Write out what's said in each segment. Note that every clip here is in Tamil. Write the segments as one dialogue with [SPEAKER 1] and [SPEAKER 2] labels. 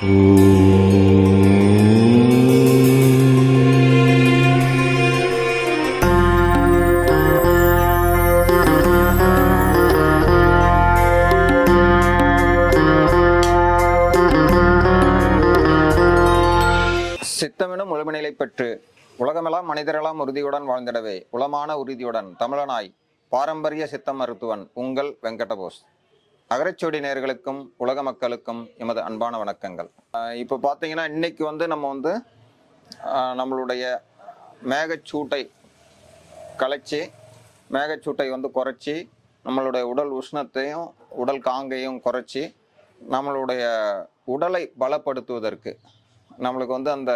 [SPEAKER 1] சித்தமெனும் முழுமநிலை பெற்று உலகமெல்லாம் மனிதரெல்லாம் உறுதியுடன் வாழ்ந்திடவே உளமான உறுதியுடன் தமிழனாய் பாரம்பரிய சித்த மருத்துவன் உங்கள் வெங்கடபோஸ். அகரச்சோடி நேர்களுக்கும் உலக மக்களுக்கும் எமது அன்பான வணக்கங்கள். இப்போ பார்த்தீங்கன்னா இன்னைக்கு வந்து நம்ம வந்து நம்மளுடைய மேகச்சூட்டை கலைச்சி மேகச்சூட்டை வந்து குறைச்சி நம்மளுடைய உடல் உஷ்ணத்தையும் உடல் காங்கையும் குறைச்சி நம்மளுடைய உடலை பலப்படுத்துவதற்கு நம்மளுக்கு வந்து அந்த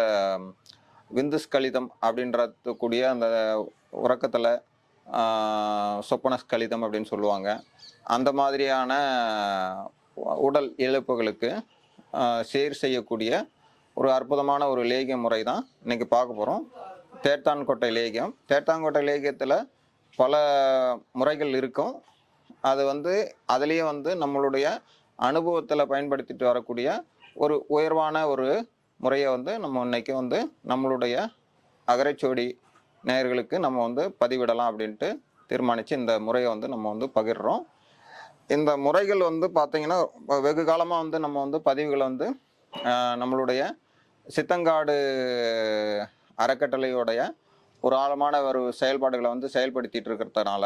[SPEAKER 1] விந்துஸ் கலிதம் அப்படின்றது கூடிய அந்த உறக்கத்தில் சொப்பனஸ் கலிதம் அப்படின்னு சொல்லுவாங்க. அந்த மாதிரியான உடல் இழப்புகளுக்கு சேர் செய்யக்கூடிய ஒரு அற்புதமான ஒரு லேகிய முறை தான் இன்னைக்கு பார்க்க போகிறோம் தேர்த்தான்கோட்டை லேகியம். தேர்த்தான்கோட்டை லேகியத்தில் பல முறைகள் இருக்கும். அது வந்து அதுலேயே வந்து நம்மளுடைய அனுபவத்தில் பயன்படுத்திட்டு வரக்கூடிய ஒரு உயர்வான ஒரு முறையை வந்து நம்ம இன்னைக்கு வந்து நம்மளுடைய அகரைச்சோடி நேயர்களுக்கு நம்ம வந்து பதிவிடலாம் அப்படின்ட்டு தீர்மானித்து இந்த முறையை வந்து நம்ம வந்து பகிர்றோம். இந்த முறைகள் வந்து பார்த்தீங்கன்னா வெகு காலமாக வந்து நம்ம வந்து பதிவுகளை வந்து நம்மளுடைய சித்தங்காடு அறக்கட்டளையோடைய ஒரு ஆழமான ஒரு செயல்பாடுகளை வந்து செயல்படுத்திட்டு இருக்கிறதுனால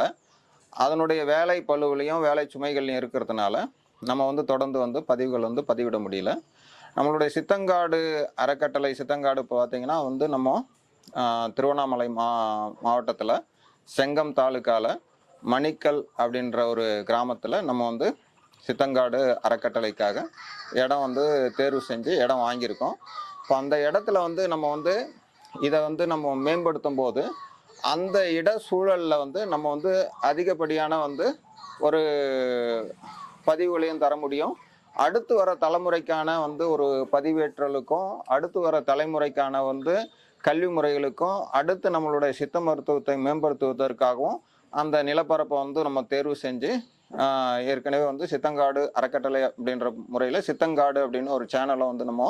[SPEAKER 1] அதனுடைய வேலை பழுவிலையும் வேலை சுமைகள்லையும் இருக்கிறதுனால நம்ம வந்து தொடர்ந்து வந்து பதிவுகள் வந்து பதிவிட முடியல. நம்மளுடைய சித்தங்காடு அறக்கட்டளை சித்தங்காடு இப்போ பார்த்தீங்கன்னா வந்து நம்ம திருவண்ணாமலை மா மாவட்டத்தில் செங்கம் தாலுக்காவில் மணிக்கல் அப்படின்ற ஒரு கிராமத்தில் நம்ம வந்து சித்தங்காடு அறக்கட்டளைக்காக இடம் வந்து தேர்வு செஞ்சு இடம் வாங்கியிருக்கோம். இப்போ அந்த இடத்துல வந்து நம்ம வந்து இதை வந்து நம்ம மேம்படுத்தும் போது அந்த இட சூழலில் வந்து நம்ம வந்து அதிகப்படியான வந்து ஒரு பதிவுகளையும் தர முடியும். அடுத்து வர தலைமுறைக்கான வந்து ஒரு பதிவேற்றலுக்கும் அடுத்து வர தலைமுறைக்கான வந்து கல்வி முறைகளுக்கும் அடுத்து நம்மளுடைய சித்த மருத்துவத்தை மேம்படுத்துவதற்காகவும் அந்த நிலப்பரப்பை வந்து நம்ம தேர்வு செஞ்சு ஏற்கனவே வந்து சித்தங்காடு அறக்கட்டளை அப்படின்ற முறையில் சித்தங்காடு அப்படின்னு ஒரு சேனலை வந்து நம்ம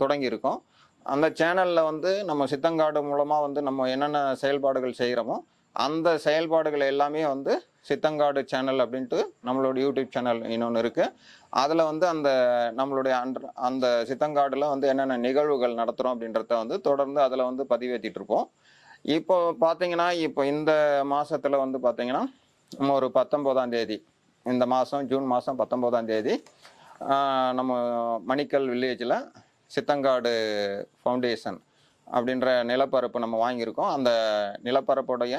[SPEAKER 1] தொடங்கியிருக்கோம். அந்த சேனலில் வந்து நம்ம சித்தங்காடு மூலமாக வந்து நம்ம என்னென்ன செயல்பாடுகள் செய்கிறோமோ அந்த செயல்பாடுகள் எல்லாமே வந்து சித்தங்காடு சேனல் அப்படின்ட்டு நம்மளோட யூடியூப் சேனல் இன்னொன்று இருக்குது அதில் வந்து அந்த நம்மளுடைய அன்ற அந்த சித்தங்காடில் வந்து என்னென்ன நிகழ்வுகள் நடத்துகிறோம் அப்படின்றத வந்து தொடர்ந்து அதில் வந்து பதிவேற்றிட்டு இருப்போம் இப்போ பார்த்தீங்கன்னா இப்போ இந்த மாதத்தில் வந்து பார்த்தீங்கன்னா நம்ம ஒரு பத்தொம்போதாம் தேதி இந்த மாதம் ஜூன் மாதம் பத்தொம்போதாம் தேதி நம்ம மணிக்கல் வில்லேஜில் சித்தங்காடு ஃபவுண்டேஷன் அப்படின்ற நிலப்பரப்பு நம்ம வாங்கியிருக்கோம். அந்த நிலப்பரப்புடைய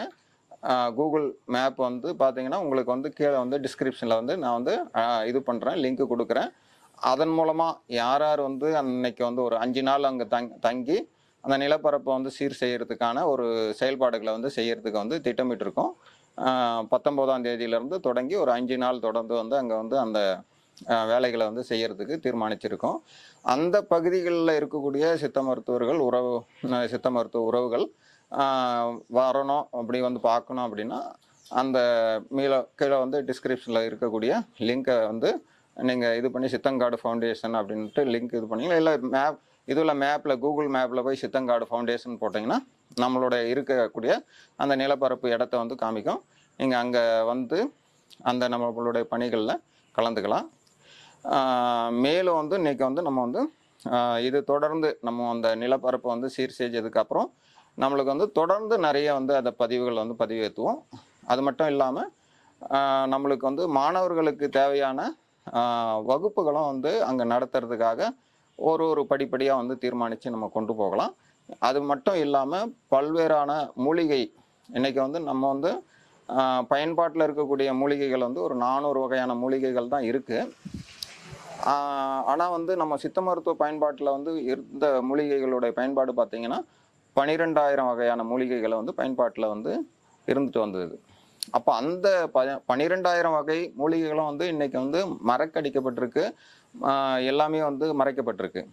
[SPEAKER 1] கூகுள் மேப் வந்து பார்த்தீங்கன்னா உங்களுக்கு வந்து கீழே வந்து டிஸ்கிரிப்ஷனில் வந்து நான் வந்து இது பண்ணுறேன் லிங்க் கொடுக்குறேன். அதன் மூலமாக யார் யார் வந்து அன்னைக்கு வந்து ஒரு அஞ்சு நாள் அங்கே தங் தங்கி அந்த நிலப்பரப்பை வந்து சீர் செய்யறதுக்கான ஒரு செயல்பாடுகளை வந்து செய்யறதுக்கு வந்து திட்டமிட்டிருக்கோம். பத்தொம்போதாம் தேதியிலேருந்து தொடங்கி ஒரு அஞ்சு நாள் தொடர்ந்து வந்து அங்கே வந்து அந்த வேலைகளை வந்து செய்யறதுக்கு தீர்மானிச்சிருக்கோம். அந்த பகுதிகளில் இருக்கக்கூடிய சித்த மருத்துவர்கள் உறவு சித்த மருத்துவ உறவுகள் வரணும் அப்படி வந்து பார்க்கணும் அப்படின்னா அந்த மீள கீழே வந்து டிஸ்கிரிப்ஷனில் இருக்கக்கூடிய லிங்கை வந்து நீங்கள் இது பண்ணி சித்தங்காடு ஃபவுண்டேஷன் அப்படின்ட்டு லிங்க் இது பண்ணீங்களா இல்லை மேப் இதில் மேப்பில் கூகுள் மேப்பில் போய் சித்தங்காடு ஃபவுண்டேஷன் போட்டிங்கன்னா நம்மளோட இருக்கக்கூடிய அந்த நிலப்பரப்பு இடத்த வந்து காமிக்கும். நீங்கள் அங்கே வந்து அந்த நம்மளுடைய பணிகளில் கலந்துக்கலாம். மேலும் வந்து இன்னைக்கு வந்து நம்ம வந்து இது தொடர்ந்து நம்ம அந்த நிலப்பரப்பை வந்து சீர் செஞ்சதுக்கப்புறம் நம்மளுக்கு வந்து தொடர்ந்து நிறைய வந்து அதை பதிவுகள் வந்து பதிவேற்றுவோம். அது மட்டும் இல்லாமல் நம்மளுக்கு வந்து மாணவர்களுக்கு தேவையான வகுப்புகளும் வந்து அங்கே நடத்துறதுக்காக ஒரு ஒரு படிப்படியாக வந்து தீர்மானித்து நம்ம கொண்டு போகலாம். அது மட்டும் இல்லாமல் பல்வேறான மூலிகை இன்றைக்கி வந்து நம்ம வந்து பயன்பாட்டில் இருக்கக்கூடிய மூலிகைகள் வந்து ஒரு நானூறு வகையான மூலிகைகள் தான் இருக்குது ஆனால் வந்து நம்ம சித்த மருத்துவ பயன்பாட்டில் வந்து இருந்த மூலிகைகளுடைய பயன்பாடு பார்த்திங்கன்னா பனிரெண்டாயிரம் வகையான மூலிகைகளை வந்து பயன்பாட்டில் வந்து இருந்துட்டு வந்தது. அப்போ அந்த ப பனிரெண்டாயிரம் வகை மூலிகைகளும் வந்து இன்றைக்கி வந்து மறக்கடிக்கப்பட்டிருக்கு. எல்லாமே வந்து மறைக்கப்பட்டிருக்கு.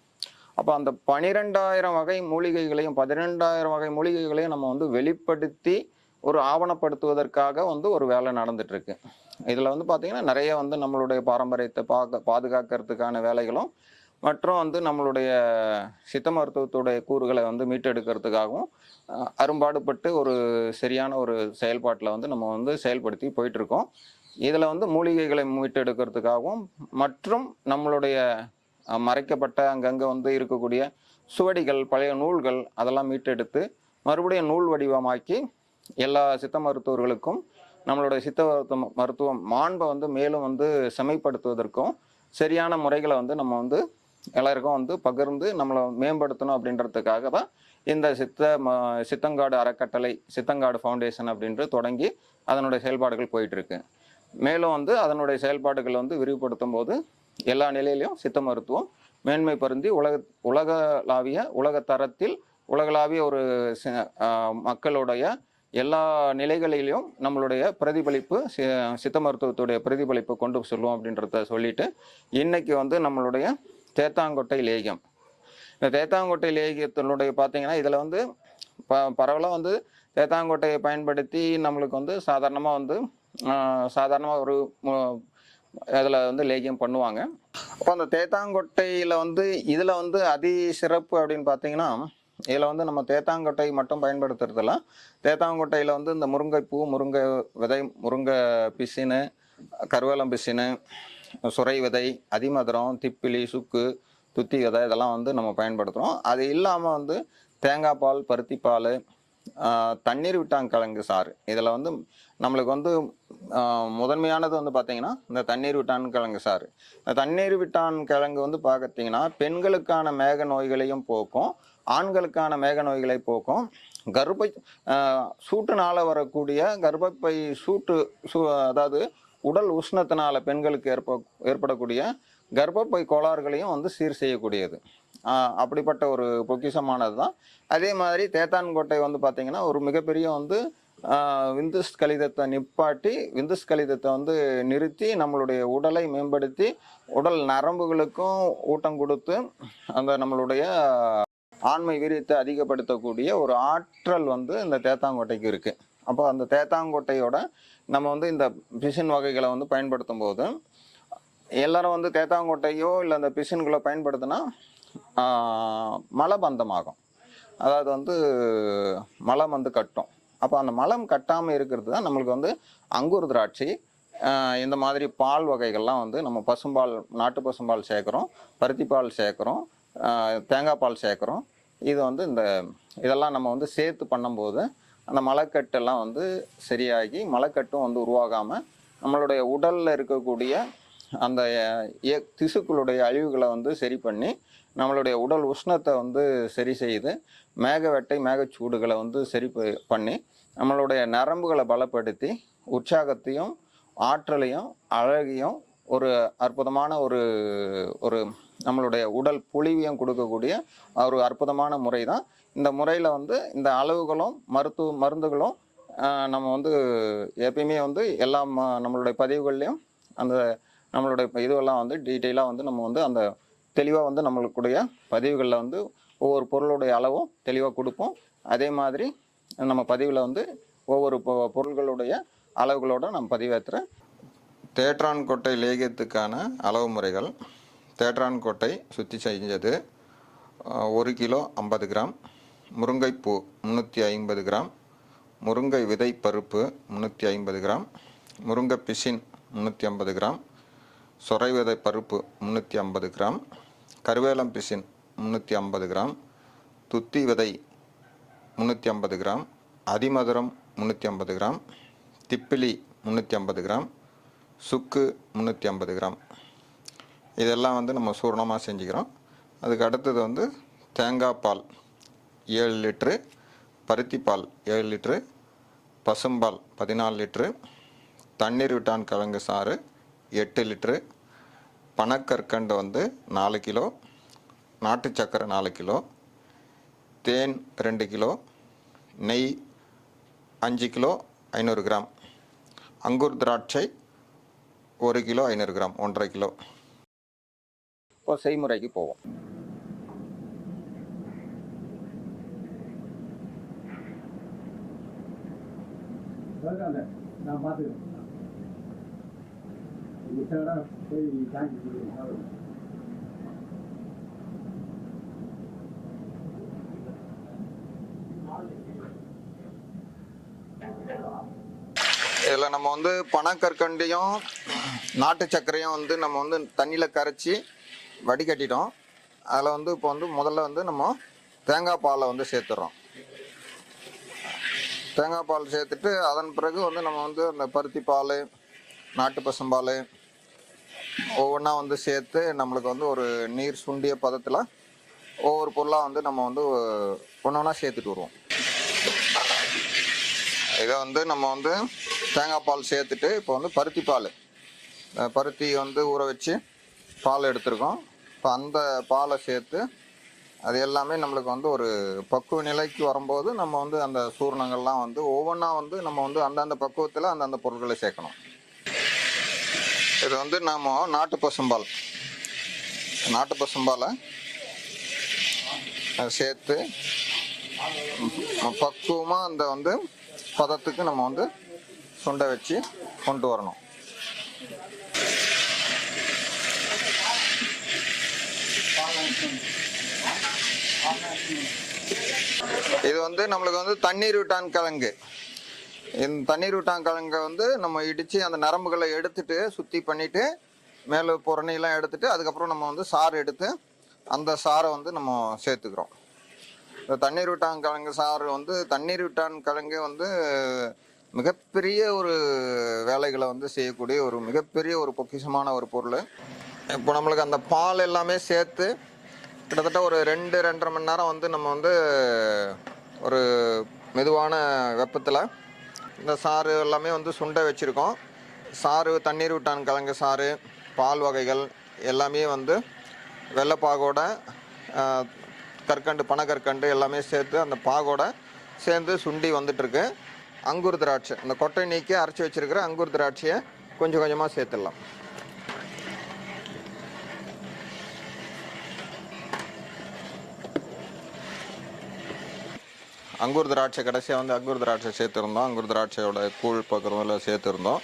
[SPEAKER 1] அப்போ அந்த பனிரெண்டாயிரம் வகை மூலிகைகளையும் பதினெண்டாயிரம் வகை மூலிகைகளையும் நம்ம வந்து வெளிப்படுத்தி ஒரு ஆவணப்படுத்துவதற்காக வந்து ஒரு வேலை நடந்துட்டு இருக்கு இதில் வந்து பார்த்தீங்கன்னா நிறைய வந்து நம்மளுடைய பாரம்பரியத்தை பாக்க பாதுகாக்கிறதுக்கான வேலைகளும் மற்றும் வந்து நம்மளுடைய சித்த மருத்துவத்துடைய கூறுகளை வந்து மீட்டெடுக்கிறதுக்காகவும் அரும்பாடுபட்டு ஒரு சரியான ஒரு செயல்பாட்டில் வந்து நம்ம வந்து செயல்படுத்தி போயிட்டுருக்கோம். இதில் வந்து மூலிகைகளை மீட்டெடுக்கிறதுக்காகவும் மற்றும் நம்மளுடைய மறைக்கப்பட்ட அங்கங்கே வந்து இருக்கக்கூடிய சுவடிகள் பழைய நூல்கள் அதெல்லாம் மீட்டெடுத்து மறுபடியும் நூல் வடிவமாக்கி எல்லா சித்த மருத்துவர்களுக்கும் நம்மளுடைய சித்த மருத்துவம் மாண்பை வந்து மேலும் வந்து செமைப்படுத்துவதற்கும் சரியான முறைகளை வந்து நம்ம வந்து எல்லாருக்கும் வந்து பகிர்ந்து நம்மளை மேம்படுத்தணும் அப்படின்றதுக்காக தான் இந்த சித்த ம சித்தங்காடு அறக்கட்டளை சித்தங்காடு ஃபவுண்டேஷன் அப்படின்ட்டு தொடங்கி அதனுடைய செயல்பாடுகள் போயிட்டுருக்கு. மேலும் வந்து அதனுடைய செயல்பாடுகள் வந்து விரிவுபடுத்தும் போது எல்லா நிலையிலையும் சித்த மருத்துவம் மேன்மை பருந்தி உலக உலகளாவிய உலக தரத்தில் உலகளாவிய ஒரு மக்களுடைய எல்லா நிலைகளிலும் நம்மளுடைய பிரதிபலிப்பு சித்த மருத்துவத்துடைய பிரதிபலிப்பு கொண்டு செல்வோம் அப்படின்றத சொல்லிட்டு இன்னைக்கு வந்து நம்மளுடைய தேத்தாங்கொட்டை லேகியம். இந்த தேத்தாங்கொட்டை லேகியத்தினுடைய பார்த்தீங்கன்னா இதில் வந்து ப பரவலாக வந்து தேத்தாங்கொட்டையை பயன்படுத்தி நம்மளுக்கு வந்து சாதாரணமாக வந்து சாதாரணமாக ஒரு அதில் வந்து லேகியம் பண்ணுவாங்க. அப்போ அந்த தேத்தாங்கொட்டையில் வந்து இதில் வந்து அதி சிறப்பு அப்படின்னு பார்த்தீங்கன்னா இதில் வந்து நம்ம தேத்தாங்கொட்டை மட்டும் பயன்படுத்துறதில்ல. தேத்தாங்கொட்டையில் வந்து இந்த முருங்கைப்பூ முருங்கை விதை முருங்கை பிசினு கருவேலம் பிசினு சுரை விதை அதிமதுரம் திப்பிலி சுக்கு துத்தி விதை இதெல்லாம் வந்து நம்ம பயன்படுத்துகிறோம் அது இல்லாமல் வந்து தேங்காய் பால் பருத்தி பால் தண்ணீர் விட்டாங்கிழங்கு சாறு. இதில் வந்து நம்மளுக்கு வந்து முதன்மையானது வந்து பார்த்தீங்கன்னா இந்த தண்ணீர் விட்டான் கிழங்கு சாறு. இந்த தண்ணீர் விட்டான் கிழங்கு வந்து பார்த்தீங்கன்னா பெண்களுக்கான மேக நோய்களையும் போக்கும் ஆண்களுக்கான மேக நோய்களை போக்கும். கர்ப்பை ஆஹ், சூட்டுனால வரக்கூடிய கர்ப்பப்பை சூட்டு சூ அதாவது உடல் உஷ்ணத்தினால பெண்களுக்கு ஏற்ப ஏற்படக்கூடிய கர்ப்பப்பை கோளாறுகளையும் வந்து சீர் செய்யக்கூடியது. அப்படிப்பட்ட ஒரு பொக்கிஷமானது தான் அதே மாதிரி தேத்தான்கோட்டை வந்து பார்த்தீங்கன்னா ஒரு மிகப்பெரிய வந்து விந்துஸ் கலிதத்தை நிப்பாட்டி விந்துஸ் கலிதத்தை வந்து நிறுத்தி நம்மளுடைய உடலை மேம்படுத்தி உடல் நரம்புகளுக்கும் ஊட்டம் கொடுத்து அந்த நம்மளுடைய ஆண்மை வீரியத்தை அதிகப்படுத்தக்கூடிய ஒரு ஆற்றல் வந்து இந்த தேத்தாங்கோட்டைக்கு இருக்குது அப்போ அந்த தேத்தாங்கோட்டையோட நம்ம வந்து இந்த பிசின் வகைகளை வந்து பயன்படுத்தும் போது எல்லாரும் வந்து தேத்தாங்கோட்டையோ இல்லை அந்த பிசின்களோ பயன்படுத்தினா மலபந்தமாகும். அதாவது வந்து மலம் வந்து கட்டும். அப்போ அந்த மலம் கட்டாமல் இருக்கிறது தான் நம்மளுக்கு வந்து அங்கூர் திராட்சை இந்த மாதிரி பால் வகைகள்லாம் வந்து நம்ம பசும்பால் நாட்டு பசும்பால் சேர்க்குறோம் பருத்தி பால் சேர்க்குறோம் தேங்காய் பால் சேர்க்குறோம். இது வந்து இந்த இதெல்லாம் நம்ம வந்து சேர்த்து பண்ணும்போது அந்த மலக்கட்டெல்லாம் வந்து சரியாகி மலக்கட்டும் வந்து உருவாகாமல் நம்மளுடைய உடலில் இருக்கக்கூடிய அந்த இய- திசுக்களுடைய அழிவுகளை வந்து சரி பண்ணி நம்மளுடைய உடல் உஷ்ணத்தை வந்து சரி செய்து மேகவெட்டை மேகச்சூடுகளை வந்து சரி ப- பண்ணி நம்மளுடைய நரம்புகளை பலப்படுத்தி உற்சாகத்தையும் ஆற்றலையும் அழகையும் ஒரு அற்புதமான ஒரு ஒரு நம்மளுடைய உடல் பொலிவியம் கொடுக்கக்கூடிய ஒரு அற்புதமான முறை தான் இந்த முறையில் வந்து இந்த அளவுகளும் மருத்துவ மருந்துகளும் நம்ம வந்து எப்பயுமே வந்து எல்லா ம- நம்மளுடைய பதிவுகள்லையும் அந்த நம்மளுடைய இப்போ இதுவெல்லாம் வந்து டீட்டெயிலாக வந்து நம்ம வந்து அந்த தெளிவாக வந்து நம்மளுக்குடைய பதிவுகளில் வந்து ஒவ்வொரு பொருளுடைய அளவும் தெளிவாக கொடுப்போம். அதே மாதிரி நம்ம பதிவில் வந்து ஒவ்வொரு பொருள்களுடைய அளவுகளோட நம்ம பதிவேற்றுறேன் தேட்ரான் கோட்டை லேகியத்துக்கான அளவு முறைகள் தேட்ரான் கோட்டை சுத்தி செஞ்சது ஒரு கிலோ ஐம்பது கிராம். முருங்கைப்பூ முந்நூற்றி ஐம்பது கிராம். முருங்கை விதை பருப்பு முந்நூற்றி ஐம்பது கிராம். முருங்கை பிசின் முந்நூற்றி ஐம்பது கிராம். சொரை விதை பருப்பு முந்நூற்றி ஐம்பது கிராம் கருவேலம் பிசின் முந்நூற்றி ஐம்பது கிராம் துத்தி விதை முந்நூற்றி ஐம்பது கிராம் அதிமதுரம் முந்நூற்றி ஐம்பது கிராம் திப்பிலி முந்நூற்றி ஐம்பது கிராம் சுக்கு முந்நூற்றி ஐம்பது கிராம். இதெல்லாம் வந்து நம்ம சூரணமாக செஞ்சுக்கிறோம். அதுக்கு அடுத்தது வந்து தேங்காய் பால் ஏழு லிட்ரு பருத்தி பால் ஏழு லிட்ரு பசும்பால் பதினாலு லிட்ரு தண்ணீர் விட்டான் கிழங்கு சாறு எட்டு லிட்ரு பனக்கற்கண்டு வந்து நாலு கிலோ நாட்டு சக்கரை நாலு கிலோ தேன் ரெண்டு கிலோ நெய் அஞ்சு கிலோ ஐநூறு கிராம். அங்கூர் திராட்சை ஒரு கிலோ ஐநூறு கிராம் ஒன்றரை கிலோ. இப்போ செய்முறைக்கு போவோம்.
[SPEAKER 2] நான் பார்த்துக்கிறேன்.
[SPEAKER 1] இதில் நம்ம வந்து பனக்கற்கண்டையும் நாட்டு சர்க்கரையும் வந்து நம்ம வந்து தண்ணியில் கரைச்சி வடிகட்டிட்டோம். அதில் வந்து இப்போ வந்து முதல்ல வந்து நம்ம தேங்காய் பாலை வந்து சேர்த்துறோம். தேங்காய் பால் சேர்த்துட்டு அதன் பிறகு வந்து நம்ம வந்து அந்த பருத்தி பால் நாட்டு பசும்பால் ஒவ்வொன்றா வந்து சேர்த்து நம்மளுக்கு வந்து ஒரு நீர் சுண்டிய பதத்தில் ஒவ்வொரு பொருளாக வந்து நம்ம வந்து ஒன்று ஒன்றா சேர்த்துட்டு வருவோம். இதை வந்து நம்ம வந்து தேங்காய் பால் சேர்த்துட்டு இப்போ வந்து பருத்தி பால். பருத்தி வந்து ஊற வச்சு பால் எடுத்திருக்கோம். இப்போ அந்த பாலை சேர்த்து அது எல்லாமே நம்மளுக்கு வந்து ஒரு பக்குவ நிலைக்கு வரும்போது நம்ம வந்து அந்த சூர்ணங்கள்லாம் வந்து ஒவ்வொன்றா வந்து நம்ம வந்து அந்தந்த பக்குவத்தில் அந்தந்த பொருட்களை சேர்க்கணும். இது வந்து நாம் நாட்டு பசும்பால். நாட்டு பசும்பாலை சேர்த்து பக்குவமாக அந்த வந்து பதத்துக்கு நம்ம வந்து சுண்டை வச்சு கொண்டு வரணும். இது வந்து நம்மளுக்கு வந்து தண்ணீர் விட்டான் கிழங்கு. இந்த தண்ணீர் விட்டான் கிழங்கை வந்து நம்ம இடித்து அந்த நரம்புகளை எடுத்துட்டு சுத்தி பண்ணிட்டு மேலே புறணிலாம் எடுத்துட்டு அதுக்கப்புறம் நம்ம வந்து சாறு எடுத்து அந்த சாறை வந்து நம்ம சேர்த்துக்கிறோம். இந்த தண்ணீர் விட்டான் கிழங்கு சாறு வந்து தண்ணீர் விட்டான் கிழங்கு வந்து மிகப்பெரிய ஒரு வேலைகளை வந்து செய்யக்கூடிய ஒரு மிகப்பெரிய ஒரு பொக்கிஷமான ஒரு பொருள். இப்போ நம்மளுக்கு அந்த பால் எல்லாமே சேர்த்து கிட்டத்தட்ட ஒரு ரெண்டு ரெண்டரை மணி நேரம் வந்து நம்ம வந்து ஒரு மெதுவான வெப்பத்தில் இந்த சாறு எல்லாமே வந்து சுண்ட வச்சுருக்கோம். சாறு தண்ணீர் விட்டான் கிழங்கு சாறு பால் வகைகள் எல்லாமே வந்து வெள்ளைப்பாகோட கற்கண்டு பனக்கற்கண்டு எல்லாமே சேர்த்து அந்த பாகோட சேர்ந்து சுண்டி வந்துட்டுருக்கு. அங்கூர் திராட்சை இந்த கொட்டை நீக்கி அரைச்சி வச்சுருக்கிற அங்கூர் திராட்சையை கொஞ்சம் கொஞ்சமாக சேர்த்துடலாம். அங்கூர் திராட்சை கடைசியாக வந்து அங்கூர் திராட்சை சேர்த்துருந்தோம். அங்கூர் திராட்சையோட கூழ் பக்கிறதுல சேர்த்துருந்தோம்.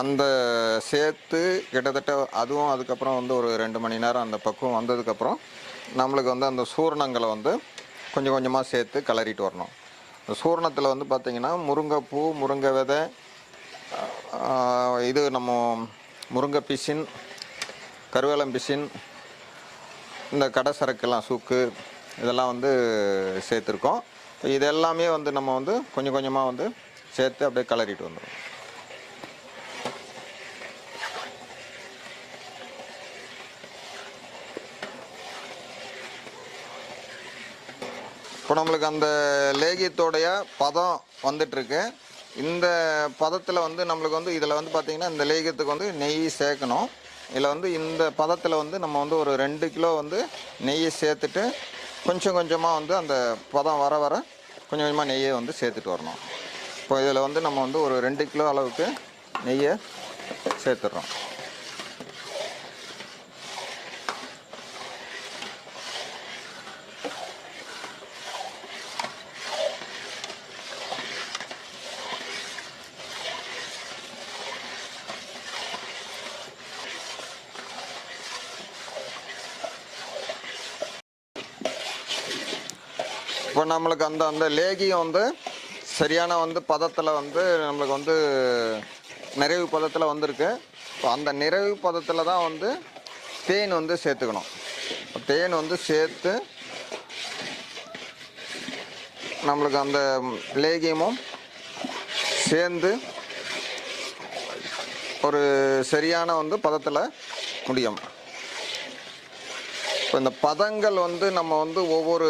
[SPEAKER 1] அந்த சேர்த்து கிட்டத்தட்ட அதுவும் அதுக்கப்புறம் வந்து ஒரு ரெண்டு மணி நேரம் அந்த பக்குவம் வந்ததுக்கப்புறம் நம்மளுக்கு வந்து அந்த சூரணங்களை வந்து கொஞ்சம் கொஞ்சமாக சேர்த்து கிளறிட்டு வரணும். இந்த சூரணத்தில் வந்து பார்த்திங்கன்னா முருங்கைப்பூ முருங்கை விதை இது நம்ம முருங்கை பிசின் கருவேலம் பிசின் இந்த கடை சரக்குலாம் சூக்கு இதெல்லாம் வந்து சேர்த்துருக்கோம். இது எல்லாமே வந்து நம்ம வந்து கொஞ்சம் கொஞ்சமாக வந்து சேர்த்து அப்படியே கிளறிட்டு வந்துடும் இப்போ நம்மளுக்கு அந்த லேகியத்தோடைய பதம் வந்துட்டுருக்கு. இந்த பதத்தில் வந்து நம்மளுக்கு வந்து இதில் வந்து பார்த்திங்கன்னா இந்த லேகியத்துக்கு வந்து நெய் சேர்க்கணும். இதில் வந்து இந்த பதத்தில் வந்து நம்ம வந்து ஒரு ரெண்டு கிலோ வந்து நெய்யை சேர்த்துட்டு கொஞ்சம் கொஞ்சமாக வந்து அந்த பதம் வர வர கொஞ்சம் கொஞ்சமாக நெய்யை வந்து சேர்த்துட்டு வரணும். இப்போ இதில் வந்து நம்ம வந்து ஒரு ரெண்டு கிலோ அளவுக்கு நெய்யை சேர்த்துட்றோம். இப்போ நம்மளுக்கு அந்த அந்த லேகியம் வந்து சரியான வந்து பதத்தில் வந்து நம்மளுக்கு வந்து நிறைவு பதத்தில் வந்திருக்கு. இப்போ அந்த நிறைவு பதத்தில் தான் வந்து தேன் வந்து சேர்த்துக்கணும். தேன் வந்து சேர்த்து நம்மளுக்கு அந்த லேகியமும் சேர்ந்து ஒரு சரியான வந்து பதத்தில் முடியும். இப்போ இந்த பதங்கள் வந்து நம்ம வந்து ஒவ்வொரு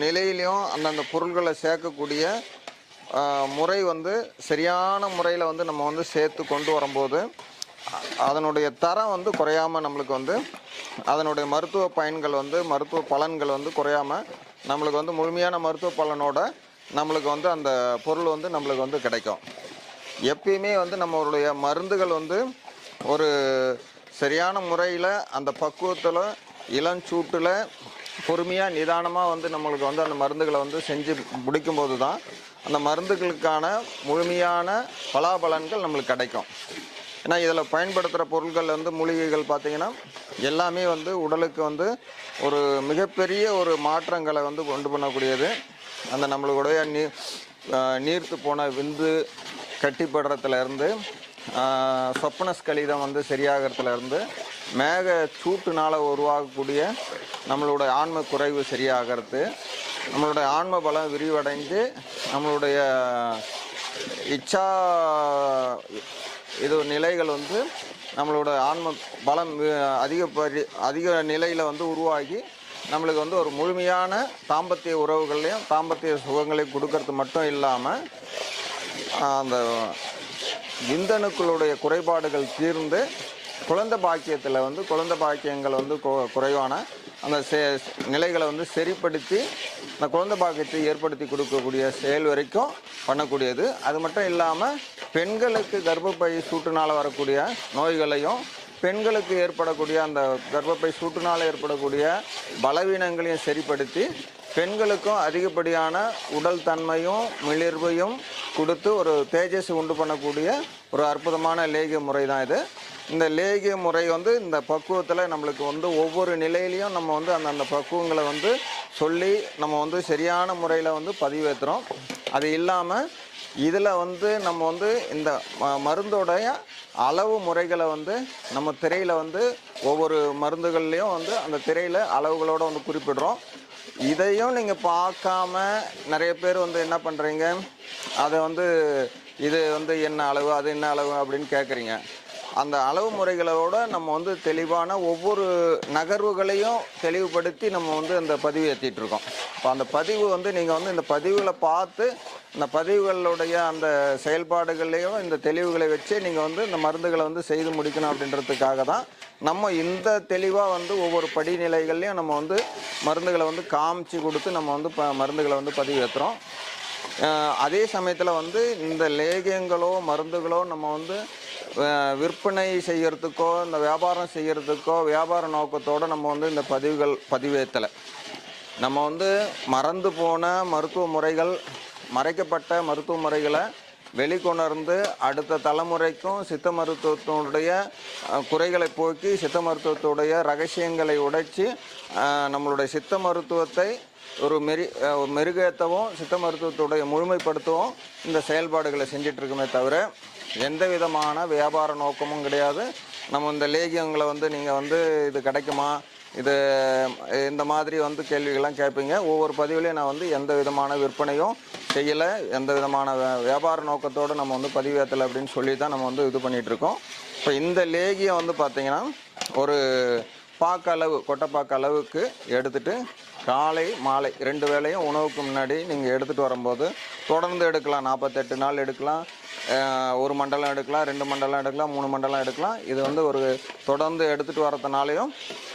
[SPEAKER 1] நிலையிலையும் அந்தந்த பொருள்களை சேர்க்கக்கூடிய முறை வந்து சரியான முறையில் வந்து நம்ம வந்து சேர்த்து கொண்டு வரும்போது அதனுடைய தரம் வந்து குறையாம நம்மளுக்கு வந்து அதனுடைய மருத்துவ பயன்கள் வந்து மருத்துவ பலன்கள் வந்து குறையாம நம்மளுக்கு வந்து முழுமையான மருத்துவ பலனோட நம்மளுக்கு வந்து அந்த பொருள் வந்து நம்மளுக்கு வந்து கிடைக்கும். எப்பயுமே வந்து நம்மளுடைய மருந்துகள் வந்து ஒரு சரியான முறையில் அந்த பக்குவத்தில் இளஞ்சூட்டில் பொறுமையாக நிதானமாக வந்து நம்மளுக்கு வந்து அந்த மருந்துகளை வந்து செஞ்சு முடிக்கும்போது தான் அந்த மருந்துகளுக்கான முழுமையான பலாபலன்கள் நம்மளுக்கு கிடைக்கும். ஏன்னா இதில் பயன்படுத்துகிற பொருட்கள் வந்து மூலிகைகள் பார்த்திங்கன்னா எல்லாமே வந்து உடலுக்கு வந்து ஒரு மிகப்பெரிய ஒரு மாற்றங்களை வந்து கொண்டு பண்ணக்கூடியது. அந்த நம்மளுடைய நீ நீர்த்து போன விந்து கட்டிப்படுறதுலேருந்து சொப்பனஸ் கழிதம் வந்து சரியாகிறதுலேருந்து மேக சூட்டுனால் உருவாகக்கூடிய நம்மளுடைய ஆன்ம குறைவு சரியாகிறது நம்மளுடைய ஆன்ம பலம் விரிவடைந்து நம்மளுடைய இச்சா இது நிலைகள் வந்து நம்மளோட ஆன்ம பலம் அதிக அதிக நிலையில் வந்து உருவாகி நம்மளுக்கு வந்து ஒரு முழுமையான தாம்பத்திய உறவுகள்லையும் தாம்பத்திய சுகங்களையும் கொடுக்கறது மட்டும் இல்லாமல் அந்த விந்தணுக்களுடைய குறைபாடுகள் தீர்ந்து குழந்தை பாக்கியத்தில் வந்து குழந்தை பாக்கியங்கள் வந்து குறைவான அந்த சே நிலைகளை வந்து சரிப்படுத்தி அந்த குழந்தை பாக்கியத்தை ஏற்படுத்தி கொடுக்கக்கூடிய செயல் வரைக்கும் பண்ணக்கூடியது. அது மட்டும் இல்லாமல் பெண்களுக்கு கர்ப்பப்பை சூட்டுனால் வரக்கூடிய நோய்களையும் பெண்களுக்கு ஏற்படக்கூடிய அந்த கர்ப்பப்பை சூட்டுனால் ஏற்படக்கூடிய பலவீனங்களையும் சரிப்படுத்தி பெண்களுக்கும் அதிகப்படியான உடல் தன்மையும் மிளிர்வையும் கொடுத்து ஒரு தேஜஸ் உண்டு பண்ணக்கூடிய ஒரு அற்புதமான லேகிய முறை தான் இது. இந்த லேகிய முறை வந்து இந்த பக்குவத்தில் நம்மளுக்கு வந்து ஒவ்வொரு நிலையிலையும் நம்ம வந்து அந்த அந்த பக்குவங்களை வந்து சொல்லி நம்ம வந்து சரியான முறையில் வந்து பதிவேற்றுறோம் அது இல்லாமல் இதில் வந்து நம்ம வந்து இந்த ம- மருந்தோடைய அளவு முறைகளை வந்து நம்ம திரையில் வந்து ஒவ்வொரு மருந்துகள்லேயும் வந்து அந்த திரையில் அளவுகளோடு வந்து குறிப்பிடுறோம். இதையும் நீங்கள் பார்க்காம நிறைய பேர் வந்து என்ன பண்ணுறீங்க அதை வந்து இது வந்து என்ன அளவு அது என்ன அளவு அப்படின்னு கேட்குறீங்க அந்த அளவு முறைகளோட நம்ம வந்து தெளிவான ஒவ்வொரு நகர்வுகளையும் தெளிவுபடுத்தி நம்ம வந்து அந்த பதிவு ஏற்றிட்டுருக்கோம் இப்போ அந்த பதிவு வந்து நீங்கள் வந்து இந்த பதிவுகளை பார்த்து இந்த பதிவுகளுடைய அந்த செயல்பாடுகள்லையும் இந்த தெளிவுகளை வச்சு நீங்கள் வந்து இந்த மருந்துகளை வந்து செய்து முடிக்கணும் அப்படின்றதுக்காக தான் நம்ம இந்த தெளிவாக வந்து ஒவ்வொரு படிநிலைகள்லையும் நம்ம வந்து மருந்துகளை வந்து காமிச்சு கொடுத்து நம்ம வந்து ப மருந்துகளை வந்து பதிவேற்றுறோம் ஏற்றுறோம் அதே சமயத்தில் வந்து இந்த லேகியங்களோ மருந்துகளோ நம்ம வந்து விற்பனை செய்கிறதுக்கோ இந்த வியாபாரம் செய்கிறதுக்கோ வியாபார நோக்கத்தோடு நம்ம வந்து இந்த பதிவுகள் பதிவேற்றலை. நம்ம வந்து மறந்து போன மருத்துவ முறைகள் மறைக்கப்பட்ட மருத்துவ முறைகளை வெளிக்கொணர்ந்து அடுத்த தலைமுறைக்கும் சித்த மருத்துவத்தினுடைய குறைகளை போக்கி சித்த மருத்துவத்துடைய ரகசியங்களை உடைச்சி நம்மளுடைய சித்த மருத்துவத்தை ஒரு மெரி மெருகேற்றவும் சித்த மருத்துவத்துடைய முழுமைப்படுத்தவும் இந்த செயல்பாடுகளை செஞ்சிட்ருக்குமே தவிர எந்த விதமான வியாபார நோக்கமும் கிடையாது. நம்ம இந்த லேகியங்களை வந்து நீங்கள் வந்து இது கிடைக்குமா? இது இந்த மாதிரி வந்து கேள்விகள்லாம் கேட்பீங்க. ஒவ்வொரு பதிவுலையும் நான் வந்து எந்த விதமான விற்பனையும் செய்யலை. எந்த விதமான வியாபார நோக்கத்தோடு நம்ம வந்து பதிவேற்றலை அப்படின்னு சொல்லி தான் நம்ம வந்து இது பண்ணிகிட்டு இருக்கோம் இப்போ இந்த லேகியம் வந்து பார்த்தீங்கன்னா ஒரு பாக்க அளவு கொட்டைப்பாக்க அளவுக்கு எடுத்துட்டு காலை மாலை ரெண்டு வேளையும் உணவுக்கு முன்னாடி நீங்கள் எடுத்துகிட்டு வரும்போது தொடர்ந்து எடுக்கலாம். நாற்பத்தெட்டு நாள் எடுக்கலாம். ஒரு மண்டலம் எடுக்கலாம் ரெண்டு மண்டலம் எடுக்கலாம் மூணு மண்டலம் எடுக்கலாம். இது வந்து ஒரு தொடர்ந்து எடுத்துகிட்டு வரதுனாலையும்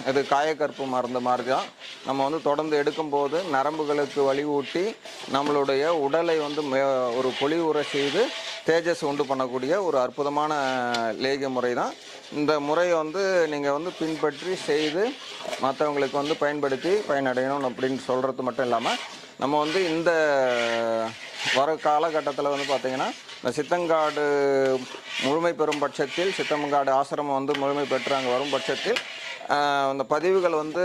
[SPEAKER 1] இது காயக்கற்பு மருந்து மாதிரி தான் நம்ம வந்து தொடர்ந்து எடுக்கும்போது நரம்புகளுக்கு வலிவூட்டி நம்மளுடைய உடலை வந்து மே- ஒரு பொலிவுற செய்து தேஜஸ் உண்டு பண்ணக்கூடிய ஒரு அற்புதமான லேகிய முறை தான். இந்த முறையை வந்து நீங்கள் வந்து பின்பற்றி செய்து மற்றவங்களுக்கு வந்து பயன்படுத்தி பயனடையணும் அப்படின்னு சொல்கிறது மட்டும் இல்லாமல் நம்ம வந்து இந்த வர காலகட்டத்தில் வந்து பார்த்திங்கன்னா இந்த சித்தங்காடு முழுமை பெறும் பட்சத்தில் சித்தங்காடு ஆசிரமம் வந்து முழுமை பெற்று அங்கே வரும் பட்சத்தில் அந்த பதிவுகள் வந்து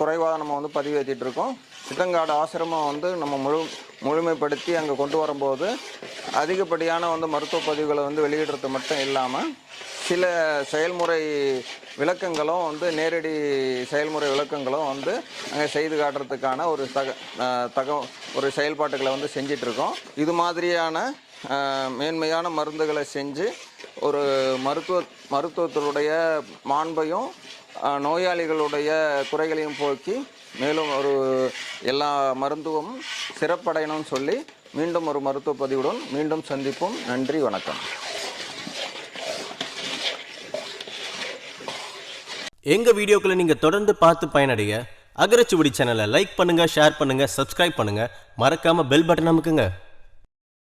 [SPEAKER 1] குறைவாக நம்ம வந்து பதிவேற்றிட்டு இருக்கோம். சித்தங்காடு ஆசிரமம் வந்து நம்ம முழு முழுமைப்படுத்தி அங்கே கொண்டு வரும்போது அதிகப்படியான வந்து மருத்துவ பதிவுகளை வந்து வெளியிடுறது மட்டும் இல்லாமல் சில செயல்முறை விளக்கங்களும் வந்து நேரடி செயல்முறை விளக்கங்களும் வந்து அங்கே செய்து காட்டுறதுக்கான ஒரு தக தக ஒரு செயல்பாட்டுகளை வந்து செஞ்சிட்ருக்கோம். இது மாதிரியான மேன்மையான மருந்துகளை செஞ்சு ஒரு மருத்துவ மருத்துவத்தினுடைய மாண்பையும் நோயாளிகளுடைய குறைகளையும் போக்கி மேலும் ஒரு எல்லா மருத்துவம் சிறப்படையணும்னு சொல்லி மீண்டும் ஒரு மருத்துவ பதிவுடன் மீண்டும் சந்திப்போம். நன்றி வணக்கம்.
[SPEAKER 3] எங்கள் வீடியோக்களை நீங்கள் தொடர்ந்து பார்த்து பயனடைய அகரச்சுவடி சேனலை லைக் பண்ணுங்கள் ஷேர் பண்ணுங்கள் சப்ஸ்கிரைப் பண்ணுங்கள் மறக்காமல் பெல் பட்டன் அமுக்குங்க.